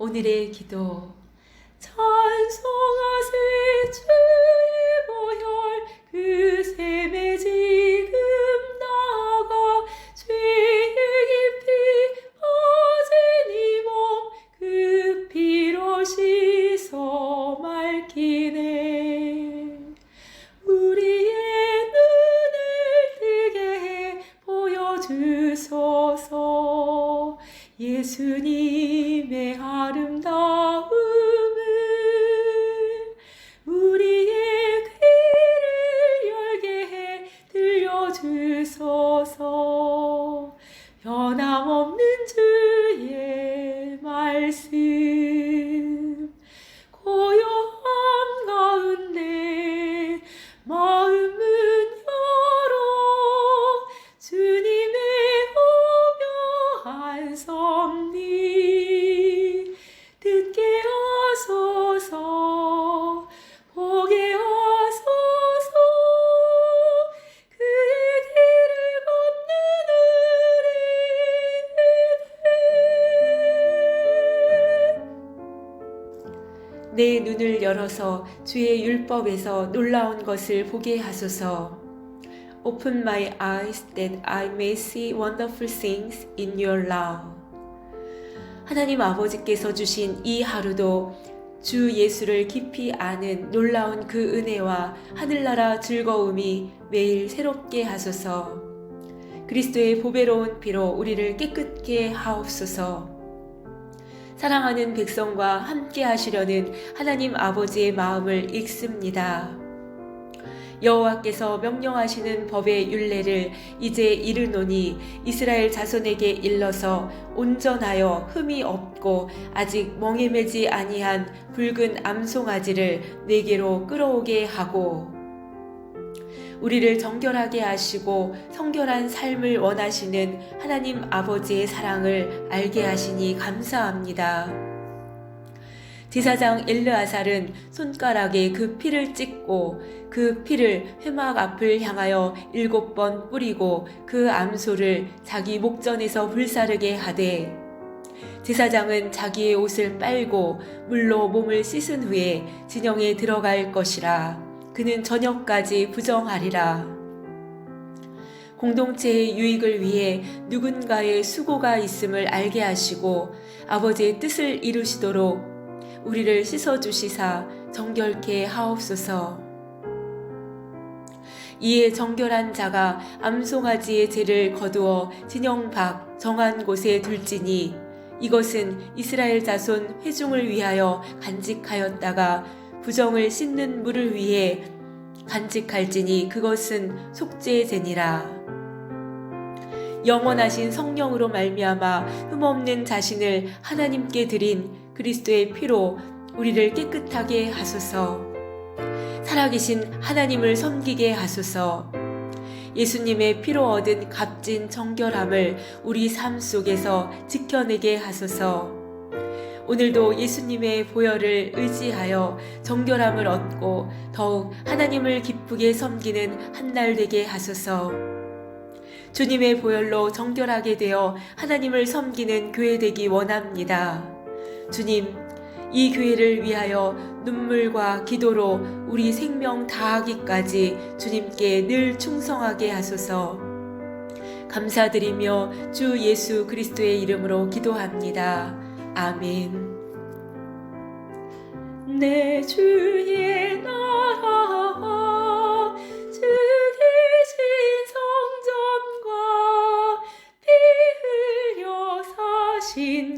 오늘의 기도. 찬송하세 주의 보혈 그 샘에 지금 나가 죄의 깊이 빠진 이몸그 피로 씻어 맑히네 예수님의 아름다움 내 눈을 열어서 주의 율법에서 놀라운 것을 보게 하소서. Open my eyes that I may see wonderful things in your love. 하나님 아버지께서 주신 이 하루도 주 예수를 깊이 아는 놀라운 그 은혜와 하늘나라 즐거움이 매일 새롭게 하소서. 그리스도의 보배로운 피로 우리를 깨끗게 하옵소서. 사랑하는 백성과 함께 하시려는 하나님 아버지의 마음을 읽습니다. 여호와께서 명령하시는 법의 율례를 이제 이르노니 이스라엘 자손에게 일러서 온전하여 흠이 없고 아직 멍에 매지 아니한 붉은 암송아지를 내게로 끌어오게 하고 우리를 정결하게 하시고 성결한 삶을 원하시는 하나님 아버지의 사랑을 알게 하시니 감사합니다. 제사장 엘르아살은 손가락에 그 피를 찍고 그 피를 회막 앞을 향하여 일곱 번 뿌리고 그 암소를 자기 목전에서 불사르게 하되 제사장은 자기의 옷을 빨고 물로 몸을 씻은 후에 진영에 들어갈 것이라 그는 저녁까지 부정하리라 공동체의 유익을 위해 누군가의 수고가 있음을 알게 하시고 아버지의 뜻을 이루시도록 우리를 씻어주시사 정결케 하옵소서. 이에 정결한 자가 암송아지의 죄를 거두어 진영 밖 정한 곳에 둘지니 이것은 이스라엘 자손 회중을 위하여 간직하였다가 부정을 씻는 물을 위해 간직할지니 그것은 속죄제니라. 영원하신 성령으로 말미암아 흠없는 자신을 하나님께 드린 그리스도의 피로 우리를 깨끗하게 하소서. 살아계신 하나님을 섬기게 하소서. 예수님의 피로 얻은 값진 정결함을 우리 삶 속에서 지켜내게 하소서. 오늘도 예수님의 보혈을 의지하여 정결함을 얻고 더욱 하나님을 기쁘게 섬기는 한 날 되게 하소서. 주님의 보혈로 정결하게 되어 하나님을 섬기는 교회 되기 원합니다. 주님, 이 교회를 위하여 눈물과 기도로 우리 생명 다하기까지 주님께 늘 충성하게 하소서. 감사드리며 주 예수 그리스도의 이름으로 기도합니다. 아멘. 내 주의 나라 주 계신 성전과 피 흘려 사신